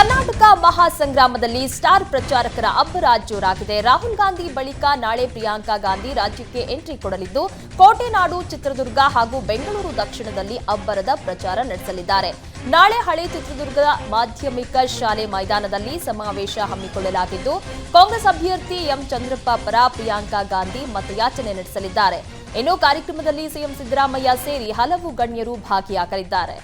Karnataka ಮಹಾಸಂಗ್ರಾಮದಲ್ಲಿ star ಪ್ರಚಾರಕರ ಅಬ್ಬರ ಜೋರಾಗಿದೆ. ರಾಹುಲ್ ಗಾಂಧಿ ಬಳಿಕ ನಾಳೆ ಪ್ರಿಯಾಂಕಾ ಗಾಂಧಿ ರಾಜ್ಯಕ್ಕೆ ಎಂಟ್ರಿ ಕೊಡಲಿದ್ದು, ಕೋಟೆನಾಡು, ಚಿತ್ರದುರ್ಗ ಹಾಗೂ ಬೆಂಗಳೂರು ದಕ್ಷಿಣದಲ್ಲಿ ಅಬ್ಬರದ ಪ್ರಚಾರ ನಡೆಸಲಿದ್ದಾರೆ. ನಾಳೆ ಹಳೆ ಚಿತ್ರದುರ್ಗದ ಮಾಧ್ಯಮಿಕ ಶಾಲೆ ಮೈದಾನದಲ್ಲಿ ಸಮಾವೇಶ ಹಮ್ಮಿಕೊಳ್ಳಲಾಗಿದ್ದು, ಕಾಂಗ್ರೆಸ್ ಅಭ್ಯರ್ಥಿ ಎಂ ಚಂದ್ರಪ್ಪ ಪರ ಪ್ರಿಯಾಂಕಾ ಗಾಂಧಿ ಮತಯಾಚನೆ ನಡೆಸಲಿದ್ದಾರೆ. ಇನ್ನು ಕಾರ್ಯಕ್ರಮದಲ್ಲಿ ಸಿಎಂ ಸಿದ್ದರಾಮಯ್ಯ ಸೇರಿ ಹಲವು ಗಣ್ಯರು ಭಾಗಿಯಾಗಲಿದ್ದಾರೆ.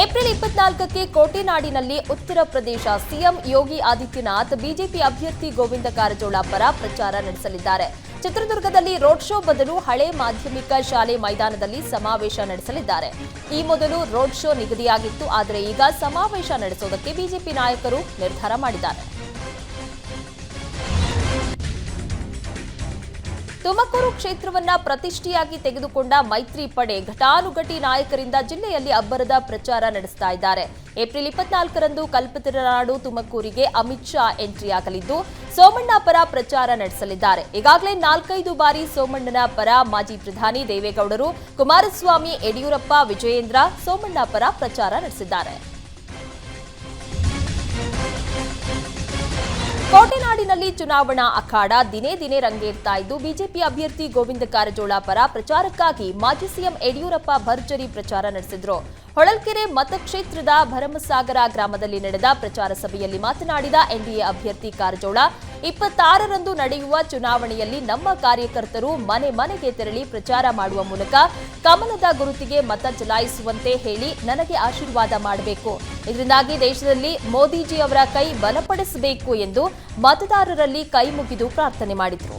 April ಇಪ್ಪತ್ನಾಲ್ಕಕ್ಕೆ ಕೋಟೆನಾಡಿನಲ್ಲಿ Uttar Pradesh CM Yogi Adityanath, BJP ಅಭ್ಯರ್ಥಿ ಗೋವಿಂದ ಕಾರಜೋಳ ಪರ ಪ್ರಚಾರ ನಡೆಸಲಿದ್ದಾರೆ. ಚಿತ್ರದುರ್ಗದಲ್ಲಿ ರೋಡ್ ಶೋ ಬದಲು ಹಳೆ ಮಾಧ್ಯಮಿಕ ಶಾಲೆ ಮೈದಾನದಲ್ಲಿ ಸಮಾವೇಶ ನಡೆಸಲಿದ್ದಾರೆ. ಈ ಮೊದಲು ರೋಡ್ ಶೋ ನಿಗದಿಯಾಗಿತ್ತು, ಆದರೆ ಈಗ ಸಮಾವೇಶ ನಡೆಸೋದಕ್ಕೆ ಬಿಜೆಪಿ ನಾಯಕರು ನಿರ್ಧಾರ ಮಾಡಿದ್ದಾರೆ. ತುಮಕೂರು ಕ್ಷೇತ್ರವನ್ನ ಪ್ರತಿಷ್ಠೆಯಾಗಿ ತೆಗೆದುಕೊಂಡ ಮೈತ್ರಿ ಪಡೆ ಘಟಾನುಘಟಿ ನಾಯಕರಿಂದ ಜಿಲ್ಲೆಯಲ್ಲಿ ಅಬ್ಬರದ ಪ್ರಚಾರ ನಡೆಸ್ತಾ ಇದ್ದಾರೆ. ಏಪ್ರಿಲ್ ಇಪ್ಪತ್ನಾಲ್ಕರಂದು ಕಲ್ಪತರನಾಡು ತುಮಕೂರಿಗೆ ಅಮಿತ್ ಶಾ ಎಂಟ್ರಿ ಆಗಲಿದ್ದು, ಸೋಮಣ್ಣ ಪರ ಪ್ರಚಾರ ನಡೆಸಲಿದ್ದಾರೆ. ಈಗಾಗಲೇ ನಾಲ್ಕೈದು ಬಾರಿ ಸೋಮಣ್ಣನ ಪರ ಮಾಜಿ ಪ್ರಧಾನಿ ದೇವೇಗೌಡರು, ಕುಮಾರಸ್ವಾಮಿ, ಯಡಿಯೂರಪ್ಪ, ವಿಜಯೇಂದ್ರ ಸೋಮಣ್ಣ ಪರ ಪ್ರಚಾರ ನಡೆಸಿದ್ದಾರೆ. ಕೋಟೆನಾಡಿನಲ್ಲಿ ಚುನಾವಣಾ ಅಖಾಡ ದಿನೇ ದಿನೇ ರಂಗೇರ್ತಾ ಇದ್ದು, ಬಿಜೆಪಿ ಅಭ್ಯರ್ಥಿ ಗೋವಿಂದ ಕಾರಜೋಳ ಪರ ಪ್ರಚಾರಕ್ಕಾಗಿ ಮಾಜಿ ಸಿಎಂ ಯಡಿಯೂರಪ್ಪ ಭರ್ಜರಿ ಪ್ರಚಾರ ನಡೆಸಿದ್ರು. ಹೊಳಲ್ಕೆರೆ ಮತಕ್ಷೇತ್ರದ ಭರಮಸಾಗರ ಗ್ರಾಮದಲ್ಲಿ ನಡೆದ ಪ್ರಚಾರ ಸಭೆಯಲ್ಲಿ ಮಾತನಾಡಿದ ಎನ್ಡಿಎ ಅಭ್ಯರ್ಥಿ ಕಾರಜೋಳ ಇಪ್ಪತ್ತಾರರಂದು ನಡೆಯುವ ಚುನಾವಣೆಯಲ್ಲಿ ನಮ್ಮ ಕಾರ್ಯಕರ್ತರು ಮನೆ ಮನೆಗೆ ತೆರಳಿ ಪ್ರಚಾರ ಮಾಡುವ ಮೂಲಕ ಕಮಲದ ಗುರುತಿಗೆ ಮತ ಚಲಾಯಿಸುವಂತೆ ಹೇಳಿ ನನಗೆ ಆಶೀರ್ವಾದ ಮಾಡಬೇಕು. ಇದರಿಂದಾಗಿ ದೇಶದಲ್ಲಿ ಮೋದಿಜಿ ಅವರ ಕೈ ಬಲಪಡಿಸಬೇಕು ಎಂದು ಮತದಾರರಲ್ಲಿ ಕೈ ಮುಗಿದು ಪ್ರಾರ್ಥನೆ ಮಾಡಿದರು.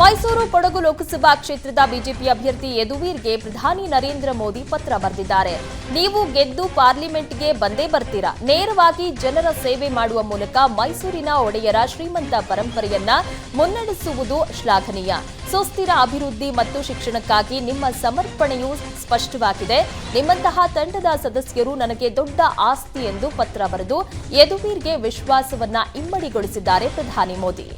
ಮೈಸೂರು ಕೊಡಗು ಲೋಕಸಭಾ ಕ್ಷೇತ್ರದ ಬಿಜೆಪಿ ಅಭ್ಯರ್ಥಿ ಯದುವೀರ್ಗೆ ಪ್ರಧಾನಿ ನರೇಂದ್ರ ಮೋದಿ ಪತ್ರ ಬರೆದಿದ್ದಾರೆ. ನೀವು ಗೆದ್ದು ಪಾರ್ಲಿಮೆಂಟ್ಗೆ ಬಂದೇ ಬರ್ತೀರಾ. ನೇರವಾಗಿ ಜನರ ಸೇವೆ ಮಾಡುವ ಮೂಲಕ ಮೈಸೂರಿನ ಒಡೆಯರ ಶ್ರೀಮಂತ ಪರಂಪರೆಯನ್ನ ಮುನ್ನಡೆಸುವುದು ಶ್ಲಾಘನೀಯ. ಸುಸ್ಥಿರ ಅಭಿವೃದ್ಧಿ ಮತ್ತು ಶಿಕ್ಷಣಕ್ಕಾಗಿ ನಿಮ್ಮ ಸಮರ್ಪಣೆಯು ಸ್ಪಷ್ಟವಾಗಿದೆ. ನಿಮ್ಮಂತಹ ತಂಡದ ಸದಸ್ಯರು ನನಗೆ ದೊಡ್ಡ ಆಸ್ತಿ ಎಂದು ಪತ್ರ ಬರೆದು, ಯದುವೀರ್ಗೆ ವಿಶ್ವಾಸವನ್ನ ಇಮ್ಮಡಿಗೊಳಿಸಿದ್ದಾರೆ ಪ್ರಧಾನಿ ಮೋದಿ.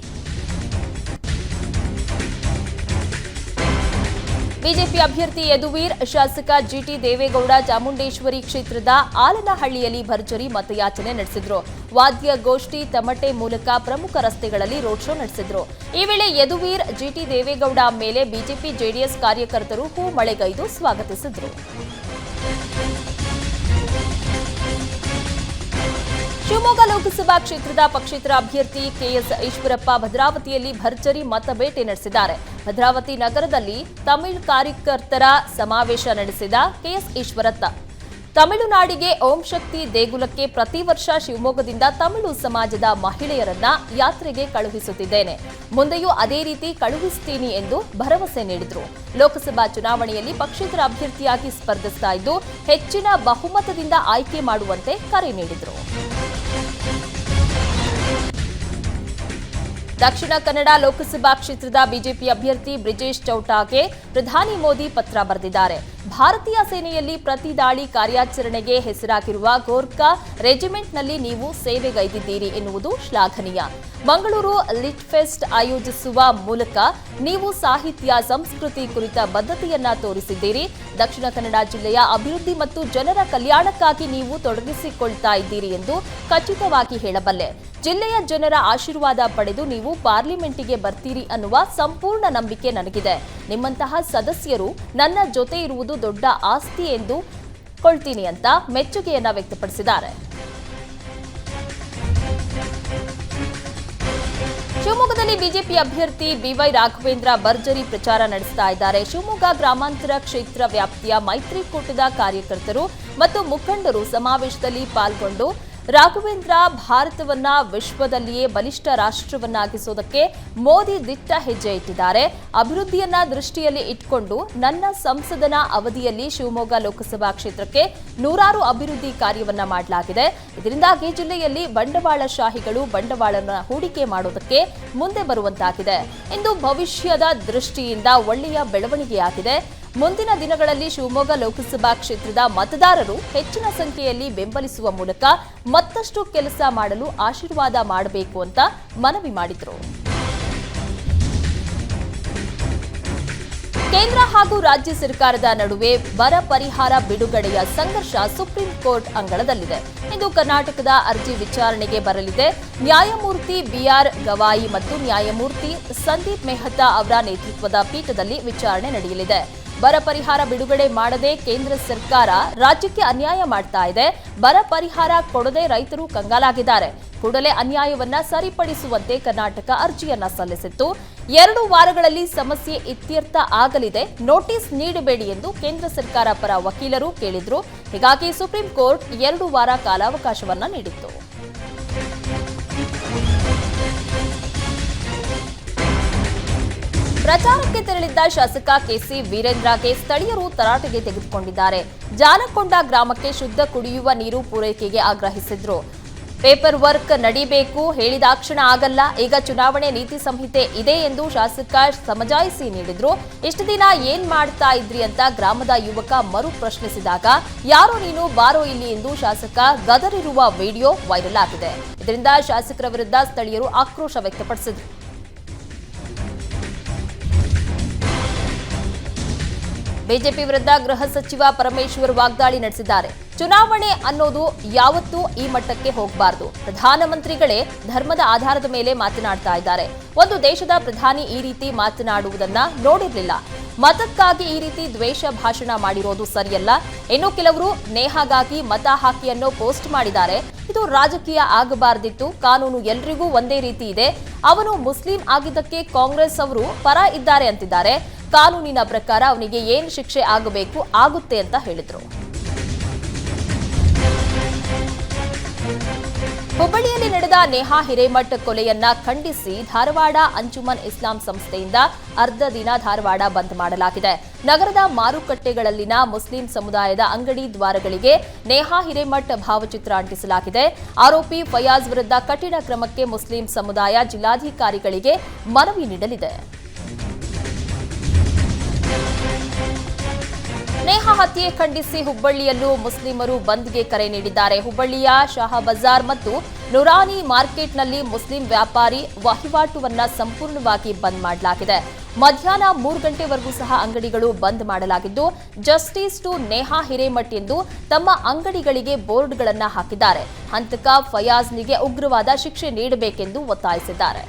ಬಿಜೆಪಿ ಅಭ್ಯರ್ಥಿ ಯದುವೀರ್, ಶಾಸಕ ಜಿಟಿ ದೇವೇಗೌಡ, ಚಾಮುಂಡೇಶ್ವರಿ ಕ್ಷೇತ್ರದ ಆಲನಹಳ್ಳಿಯಲ್ಲಿ ಭರ್ಜರಿ ಮತಯಾಚನೆ ನಡೆಸಿದ್ರು. ವಾದ್ಯ ಗೋಷ್ಠಿ ತಮಟೆ ಮೂಲಕ ಪ್ರಮುಖ ರಸ್ತೆಗಳಲ್ಲಿ ರೋಡ್ ಶೋ ನಡೆಸಿದ್ರು. ಈ ವೇಳೆ ಯದುವೀರ್, ಜಿಟಿ ದೇವೇಗೌಡ ಮೇಲೆ ಬಿಜೆಪಿ ಜೆಡಿಎಸ್ ಕಾರ್ಯಕರ್ತರು ಹೂ ಮಳೆಗೈದು ಸ್ವಾಗತಿಸಿದ್ರು. ಶಿವಮೊಗ್ಗ ಲೋಕಸಭಾ ಕ್ಷೇತ್ರದ ಪಕ್ಷೇತರ ಅಭ್ಯರ್ಥಿ ಕೆಎಸ್ ಈಶ್ವರಪ್ಪ ಭದ್ರಾವತಿಯಲ್ಲಿ ಭರ್ಜರಿ ಮತಬೇಟೆ ನಡೆಸಿದ್ದಾರೆ. ಭದ್ರಾವತಿ ನಗರದಲ್ಲಿ ತಮಿಳು ಕಾರ್ಯಕರ್ತರ ಸಮಾವೇಶ ನಡೆಸಿದ ಕೆಎಸ್ ಈಶ್ವರತ್ತ ತಮಿಳುನಾಡಿಗೆ ಓಂ ಶಕ್ತಿ ದೇಗುಲಕ್ಕೆ ಪ್ರತಿ ವರ್ಷ ಶಿವಮೊಗ್ಗದಿಂದ ತಮಿಳು ಸಮಾಜದ ಮಹಿಳೆಯರನ್ನ ಯಾತ್ರೆಗೆ ಕಳುಹಿಸುತ್ತಿದ್ದೇನೆ. ಮುಂದೆಯೂ ಅದೇ ರೀತಿ ಕಳುಹಿಸುತ್ತೀನಿ ಎಂದು ಭರವಸೆ ನೀಡಿದರು. ಲೋಕಸಭಾ ಚುನಾವಣೆಯಲ್ಲಿ ಪಕ್ಷೇತರ ಅಭ್ಯರ್ಥಿಯಾಗಿ ಸ್ಪರ್ಧಿಸ್ತಾ ಇದ್ದು ಹೆಚ್ಚಿನ ಬಹುಮತದಿಂದ ಆಯ್ಕೆ ಮಾಡುವಂತೆ ಕರೆ ನೀಡಿದರು. ದಕ್ಷಿಣ ಕನ್ನಡ ಲೋಕಸಭಾ ಕ್ಷೇತ್ರದ ಬಿಜೆಪಿ ಅಭ್ಯರ್ಥಿ ಬ್ರಿಜೇಶ್ ಚೌಟಾಗೆ ಪ್ರಧಾನಿ ಮೋದಿ ಪತ್ರ ಬರೆದಿದ್ದಾರೆ. ಭಾರತೀಯ ಸೇನೆಯಲ್ಲಿ ಪ್ರತಿ ದಾಳಿ ಕಾರ್ಯಾಚರಣೆಗೆ ಹೆಸರಾಗಿರುವ ಗೋರ್ಖಾ ರೆಜಿಮೆಂಟ್ನಲ್ಲಿ ನೀವು ಸೇವೆಗೈದಿದ್ದೀರಿ ಎನ್ನುವುದು ಶ್ಲಾಘನೀಯ. ಮಂಗಳೂರು ಲಿಟ್ಫೆಸ್ಟ್ ಆಯೋಜಿಸುವ ಮೂಲಕ ನೀವು ಸಾಹಿತ್ಯ, ಸಂಸ್ಕೃತಿ ಕುರಿತ ಬದ್ಧತೆಯನ್ನ ತೋರಿಸಿದ್ದೀರಿ. ದಕ್ಷಿಣ ಕನ್ನಡ ಜಿಲ್ಲೆಯ ಅಭಿವೃದ್ಧಿ ಮತ್ತು ಜನರ ಕಲ್ಯಾಣಕ್ಕಾಗಿ ನೀವು ತೊಡಗಿಸಿಕೊಳ್ತಾ ಇದ್ದೀರಿ ಎಂದು ಖಚಿತವಾಗಿ ಹೇಳಬಲ್ಲೆ. ಜಿಲ್ಲೆಯ ಜನರ ಆಶೀರ್ವಾದ ಪಡೆದು ನೀವು ಪಾರ್ಲಿಮೆಂಟಿಗೆ ಬರ್ತೀರಿ ಅನ್ನುವ ಸಂಪೂರ್ಣ ನಂಬಿಕೆ ನನಗಿದೆ. ನಿಮ್ಮಂತಹ ಸದಸ್ಯರು ನನ್ನ ಜೊತೆ ಇರುವುದು ದೊಡ್ಡ ಆಸ್ತಿ ಎಂದು ಕೊಳ್ತೀನಿ ಅಂತ ಮೆಚ್ಚುಗೆಯನ್ನ ವ್ಯಕ್ತಪಡಿಸಿದ್ದಾರೆ. ಶಿವಮೊಗ್ಗದಲ್ಲಿ ಬಿಜೆಪಿ ಅಭ್ಯರ್ಥಿ ಬಿವೈ ರಾಘವೇಂದ್ರ ಭರ್ಜರಿ ಪ್ರಚಾರ ನಡೆಸ್ತಾ ಇದ್ದಾರೆ. ಶಿವಮೊಗ್ಗ ಗ್ರಾಮಾಂತರ ಕ್ಷೇತ್ರ ವ್ಯಾಪ್ತಿಯ ಮೈತ್ರಿಕೂಟದ ಕಾರ್ಯಕರ್ತರು ಮತ್ತು ಮುಖಂಡರು ಸಮಾವೇಶದಲ್ಲಿ ಪಾಲ್ಗೊಂಡು ರಾಘವೇಂದ್ರ ಭಾರತವನ್ನ ವಿಶ್ವದಲ್ಲಿಯೇ ಬಲಿಷ್ಠ ರಾಷ್ಟ್ರವನ್ನಾಗಿಸೋದಕ್ಕೆ ಮೋದಿ ದಿಟ್ಟ ಹೆಜ್ಜೆ ಇಟ್ಟಿದ್ದಾರೆ. ಅಭಿವೃದ್ಧಿಯನ್ನ ದೃಷ್ಟಿಯಲ್ಲಿ ಇಟ್ಕೊಂಡು ನನ್ನ ಸಂಸದನ ಅವಧಿಯಲ್ಲಿ ಶಿವಮೊಗ್ಗ ಲೋಕಸಭಾ ಕ್ಷೇತ್ರಕ್ಕೆ ನೂರಾರು ಅಭಿವೃದ್ಧಿ ಕಾರ್ಯವನ್ನ ಮಾಡಲಾಗಿದೆ. ಇದರಿಂದಾಗಿ ಜಿಲ್ಲೆಯಲ್ಲಿ ಬಂಡವಾಳಶಾಹಿಗಳು ಬಂಡವಾಳನ ಹೂಡಿಕೆ ಮಾಡೋದಕ್ಕೆ ಮುಂದೆ ಬರುವಂತಾಗಿದೆ. ಇಂದು ಭವಿಷ್ಯದ ದೃಷ್ಟಿಯಿಂದ ಒಳ್ಳೆಯ ಬೆಳವಣಿಗೆಯಾಗಿದೆ. ಮುಂದಿನ ದಿನಗಳಲ್ಲಿ ಶಿವಮೊಗ್ಗ ಲೋಕಸಭಾ ಕ್ಷೇತ್ರದ ಮತದಾರರು ಹೆಚ್ಚಿನ ಸಂಖ್ಯೆಯಲ್ಲಿ ಬೆಂಬಲಿಸುವ ಮೂಲಕ ಮತ್ತಷ್ಟು ಕೆಲಸ ಮಾಡಲು ಆಶೀರ್ವಾದ ಮಾಡಬೇಕು ಅಂತ ಮನವಿ ಮಾಡಿದರು. ಕೇಂದ್ರ ಹಾಗೂ ರಾಜ್ಯ ಸರ್ಕಾರದ ನಡುವೆ ಬರ ಪರಿಹಾರ ಬಿಡುಗಡೆಯ ಸಂಘರ್ಷ ಸುಪ್ರೀಂ ಕೋರ್ಟ್ ಅಂಗಳದಲ್ಲಿದೆ. ಇಂದು ಕರ್ನಾಟಕದ ಅರ್ಜಿ ವಿಚಾರಣೆಗೆ ಬರಲಿದೆ. ನ್ಯಾಯಮೂರ್ತಿ ಬಿಆರ್ ಗವಾಯಿ ಮತ್ತು ನ್ಯಾಯಮೂರ್ತಿ ಸಂದೀಪ್ ಮೆಹ್ತಾ ಅವರ ನೇತೃತ್ವದ ಪೀಠದಲ್ಲಿ ವಿಚಾರಣೆ ನಡೆಯಲಿದೆ. ಬರ ಪರಿಹಾರ ಬಿಡುಗಡೆ ಮಾಡದೆ ಕೇಂದ್ರ ಸರ್ಕಾರ ರಾಜ್ಯಕ್ಕೆ ಅನ್ಯಾಯ ಮಾಡ್ತಾ ಇದೆ. ಬರ ಪರಿಹಾರ ಕೊಡದೆ ರೈತರು ಕಂಗಾಲಾಗಿದ್ದಾರೆ. ಕೂಡಲೇ ಅನ್ಯಾಯವನ್ನ ಸರಿಪಡಿಸುವಂತೆ ಕರ್ನಾಟಕ ಅರ್ಜಿಯನ್ನ ಸಲ್ಲಿಸಿತ್ತು. ಎರಡು ವಾರಗಳಲ್ಲಿ ಸಮಸ್ಯೆ ಇತ್ಯರ್ಥ ಆಗಲಿದೆ. ನೋಟಿಸ್ ನೀಡಬೇಡಿ ಎಂದು ಕೇಂದ್ರ ಸರ್ಕಾರ ಪರ ವಕೀಲರು ಕೇಳಿದ್ರು. ಹೀಗಾಗಿ ಸುಪ್ರೀಂ ಕೋರ್ಟ್ ಎರಡು ವಾರ ಕಾಲಾವಕಾಶವನ್ನ ನೀಡಿತ್ತು. ಪ್ರಚಾರಕ್ಕೆ ತೆರಳಿದ್ದ ಶಾಸಕ ಕೆಸಿ ವೀರೇಂದ್ರಗೆ ಸ್ಥಳೀಯರು ತರಾಟೆಗೆ ತೆಗೆದುಕೊಂಡಿದ್ದಾರೆ. ಜಾನಕೊಂಡ ಗ್ರಾಮಕ್ಕೆ ಶುದ್ಧ ಕುಡಿಯುವ ನೀರು ಪೂರೈಕೆಗೆ ಆಗ್ರಹಿಸಿದ್ರು. ಪೇಪರ್ ವರ್ಕ್ ನಡಿಬೇಕು ಹೇಳಿದಾಕ್ಷಣ ಆಗಲ್ಲ, ಈಗ ಚುನಾವಣೆ ನೀತಿ ಸಂಹಿತೆ ಇದೆ ಎಂದು ಶಾಸಕ ಸಮಜಾಯಿಸಿ ನೀಡಿದ್ರು. ಇಷ್ಟು ದಿನ ಏನ್ ಮಾಡ್ತಾ ಇದ್ರಿ ಅಂತ ಗ್ರಾಮದ ಯುವಕ ಮರು ಪ್ರಶ್ನಿಸಿದಾಗ, ಯಾರೋ ನೀನು, ಬಾರೋ ಇಲ್ಲಿ ಎಂದು ಶಾಸಕ ಗದರಿರುವ ವಿಡಿಯೋ ವೈರಲ್ ಆಗಿದೆ. ಇದರಿಂದ ಶಾಸಕರ ವಿರುದ್ಧ ಸ್ಥಳೀಯರು ಆಕ್ರೋಶ ವ್ಯಕ್ತಪಡಿಸಿದ್ರು. ಬಿಜೆಪಿ ವಿರುದ್ಧ ಗೃಹ ಸಚಿವ ಪರಮೇಶ್ವರ್ ವಾಗ್ದಾಳಿ ನಡೆಸಿದ್ದಾರೆ. ಚುನಾವಣೆ ಅನ್ನೋದು ಯಾವತ್ತೂ ಈ ಮಟ್ಟಕ್ಕೆ ಹೋಗಬಾರದು. ಪ್ರಧಾನಮಂತ್ರಿಗಳೇ ಧರ್ಮದ ಆಧಾರದ ಮೇಲೆ ಮಾತನಾಡ್ತಾ ಇದ್ದಾರೆ. ಒಂದು ದೇಶದ ಪ್ರಧಾನಿ ಈ ರೀತಿ ಮಾತನಾಡುವುದನ್ನ ನೋಡಿರಲಿಲ್ಲ. ಮತಕ್ಕಾಗಿ ಈ ರೀತಿ ದ್ವೇಷ ಭಾಷಣ ಮಾಡಿರೋದು ಸರಿಯಲ್ಲ. ಇನ್ನು ಕೆಲವರು ನೇಹಾಗಾಗಿ ಮತ ಹಾಕಿ ಪೋಸ್ಟ್ ಮಾಡಿದ್ದಾರೆ. ಇದು ರಾಜಕೀಯ ಆಗಬಾರ್ದಿತ್ತು. ಕಾನೂನು ಎಲ್ರಿಗೂ ಒಂದೇ ರೀತಿ ಇದೆ. ಅವನು ಮುಸ್ಲಿಂ ಆಗಿದ್ದಕ್ಕೆ ಕಾಂಗ್ರೆಸ್ ಅವರು ಪರ ಇದ್ದಾರೆ ಅಂತಿದ್ದಾರೆ. ಕಾನೂನಿನ ಪ್ರಕಾರ ಅವನಿಗೆ ಏನು ಶಿಕ್ಷೆ ಆಗಬೇಕು, ಆಗುತ್ತೆ ಅಂತ ಹೇಳಿದರು. ಹುಬ್ಬಳ್ಳಿಯಲ್ಲಿ ನಡೆದ ನೇಹಾ ಹಿರೇಮಠ್ ಕೊಲೆಯನ್ನ ಖಂಡಿಸಿ ಧಾರವಾಡ ಅಂಜುಮನ್ ಇಸ್ಲಾಂ ಸಂಸ್ಥೆಯಿಂದ ಅರ್ಧ ದಿನ ಧಾರವಾಡ ಬಂದ್ ಮಾಡಲಾಗಿದೆ. ನಗರದ ಮಾರುಕಟ್ಟೆಗಳಲ್ಲಿನ ಮುಸ್ಲಿಂ ಸಮುದಾಯದ ಅಂಗಡಿ ದ್ವಾರಗಳಿಗೆ ನೇಹಾ ಹಿರೇಮಠ್ ಭಾವಚಿತ್ರ ಅಂಟಿಸಲಾಗಿದೆ. ಆರೋಪಿ ಫಯಾಜ್ ವಿರುದ್ಧ ಕಠಿಣ ಕ್ರಮಕ್ಕೆ ಮುಸ್ಲಿಂ ಸಮುದಾಯ ಜಿಲ್ಲಾಧಿಕಾರಿಗಳಿಗೆ ಮನವಿ ನೀಡಲಿದೆ. ನೇಹಾ ಹತ್ಯೆ ಖಂಡಿಸಿ ಹುಬ್ಬಳ್ಳಿಯಲ್ಲೂ ಮುಸ್ಲಿಮರು ಬಂದ್ಗೆ ಕರೆ ನೀಡಿದ್ದಾರೆ. ಹುಬ್ಬಳ್ಳಿಯ ಶಾಹ ಬಜಾರ್ ಮತ್ತು ನುರಾನಿ ಮಾರ್ಕೆಟ್ನಲ್ಲಿ ಮುಸ್ಲಿಂ ವ್ಯಾಪಾರಿ ವಹಿವಾಟುವನ್ನ ಸಂಪೂರ್ಣವಾಗಿ ಬಂದ್ ಮಾಡಲಾಗಿದೆ. ಮಧ್ಯಾಹ್ನ ಮೂರು ಗಂಟೆವರೆಗೂ ಸಹ ಅಂಗಡಿಗಳು ಬಂದ್ ಮಾಡಲಾಗಿದ್ದು, ಜಸ್ಟಿಸ್ ಟು ನೇಹಾ ಹಿರೇಮಠ್ ಎಂದು ತಮ್ಮ ಅಂಗಡಿಗಳಿಗೆ ಬೋರ್ಡ್ಗಳನ್ನು ಹಾಕಿದ್ದಾರೆ. ಹಂತಕ ಫಯಾಜ್ನಿಗೆ ಉಗ್ರವಾದ ಶಿಕ್ಷೆ ನೀಡಬೇಕೆಂದು ಒತ್ತಾಯಿಸಿದ್ದಾರೆ.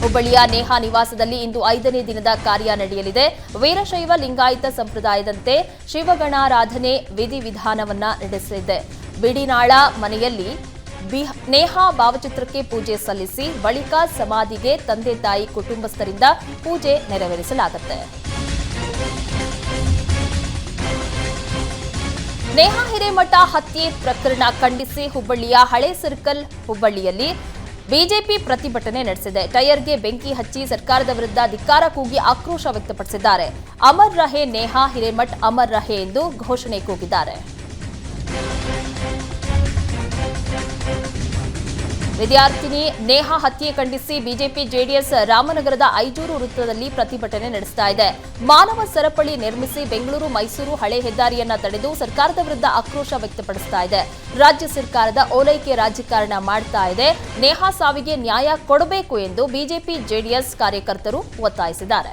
ಹುಬ್ಬಳ್ಳಿಯ ನೇಹಾ ನಿವಾಸದಲ್ಲಿ ಇಂದು ಐದನೇ ದಿನದ ಕಾರ್ಯ ನಡೆಯಲಿದೆ. ವೀರಶೈವ ಲಿಂಗಾಯತ ಸಂಪ್ರದಾಯದಂತೆ ಶಿವಗಣಾರಾಧನೆ ವಿಧಿವಿಧಾನವನ್ನ ನಡೆಸಲಿದೆ. ಬಿಡಿನಾಳ ಮನೆಯಲ್ಲಿ ನೇಹಾ ಭಾವಚಿತ್ರಕ್ಕೆ ಪೂಜೆ ಸಲ್ಲಿಸಿ ಬಳಿಕ ಸಮಾಧಿಗೆ ತಂದೆ ತಾಯಿ ಕುಟುಂಬಸ್ಥರಿಂದ ಪೂಜೆ ನೆರವೇರಿಸಲಾಗುತ್ತೆ. ನೇಹಾ ಹಿರೇಮಠ ಹತ್ಯೆ ಪ್ರಕರಣ ಖಂಡಿಸಿ ಹುಬ್ಬಳ್ಳಿಯ ಹಳೆ ಸರ್ಕಲ್ ಹುಬ್ಬಳ್ಳಿಯಲ್ಲಿ ಬಿಜೆಪಿ ಪ್ರತಿಭಟನೆ ನಡೆಸಿದೆ. ಟೈರ್ಗೆ ಬೆಂಕಿ ಹಚ್ಚಿ ಸರ್ಕಾರದ ವಿರುದ್ಧ ಧಿಕ್ಕಾರ ಕೂಗಿ ಆಕ್ರೋಶ ವ್ಯಕ್ತಪಡಿಸಿದ್ದಾರೆ. ಅಮರ್ ರಹೆ ನೇಹಾ ಹಿರೇಮಠ್ ಅಮರ್ ರಹೆ ಎಂದು ಘೋಷಣೆ ಕೂಗಿದ್ದಾರೆ. ವಿದ್ಯಾರ್ಥಿನಿ ನೇಹಾ ಹತ್ಯೆ ಖಂಡಿಸಿ ಬಿಜೆಪಿ ಜೆಡಿಎಸ್ ರಾಮನಗರದ ಐಜೂರು ವೃತ್ತದಲ್ಲಿ ಪ್ರತಿಭಟನೆ ನಡೆಸ್ತಾ ಇದೆ. ಮಾನವ ಸರಪಳಿ ನಿರ್ಮಿಸಿ ಬೆಂಗಳೂರು, ಮೈಸೂರು ಹಳೆ ಹೆದ್ದಾರಿಯನ್ನ ತಡೆದು ಸರ್ಕಾರದ ವಿರುದ್ಧ ಆಕ್ರೋಶ ವ್ಯಕ್ತಪಡಿಸ್ತಾ ಇದೆ. ರಾಜ್ಯ ಸರ್ಕಾರದ ಓಲೈಕೆ ರಾಜಕಾರಣ ಮಾಡ್ತಾ ಇದೆ. ನೇಹಾ ಸಾವಿಗೆ ನ್ಯಾಯ ಕೊಡಬೇಕು ಎಂದು ಬಿಜೆಪಿ ಜೆಡಿಎಸ್ ಕಾರ್ಯಕರ್ತರು ಒತ್ತಾಯಿಸಿದ್ದಾರೆ.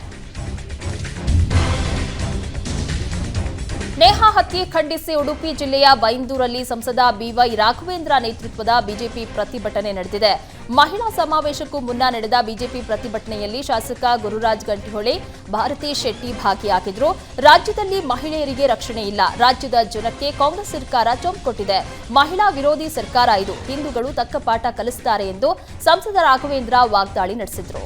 ನೇಹಾ ಹತ್ಯೆ ಖಂಡಿಸಿ ಉಡುಪಿ ಜಿಲ್ಲೆಯ ಬೈಂದೂರಲ್ಲಿ ಸಂಸದ ಬಿವೈ ರಾಘವೇಂದ್ರ ನೇತೃತ್ವದ ಬಿಜೆಪಿ ಪ್ರತಿಭಟನೆ ನಡೆದಿದೆ. ಮಹಿಳಾ ಸಮಾವೇಶಕ್ಕೂ ಮುನ್ನ ನಡೆದ ಬಿಜೆಪಿ ಪ್ರತಿಭಟನೆಯಲ್ಲಿ ಶಾಸಕ ಗುರುರಾಜ್ ಗಂಟಿಹೊಳೆ ಭಾರತಿ ಶೆಟ್ಟಿ ಭಾಗಿಯಾಗಿದ್ರು. ರಾಜ್ಯದಲ್ಲಿ ಮಹಿಳೆಯರಿಗೆ ರಕ್ಷಣೆ ಇಲ್ಲ. ರಾಜ್ಯದ ಜನಕ್ಕೆ ಕಾಂಗ್ರೆಸ್ ಸರ್ಕಾರ ಚೊಂಪ್ ಕೊಟ್ಟಿದೆ. ಮಹಿಳಾ ವಿರೋಧಿ ಸರ್ಕಾರ ಇದು. ಹಿಂದೂಗಳು ತಕ್ಕ ಪಾಠ ಕಲಿಸುತ್ತಾರೆ ಎಂದು ಸಂಸದ ರಾಘವೇಂದ್ರ ವಾಗ್ದಾಳಿ ನಡೆಸಿದ್ರು.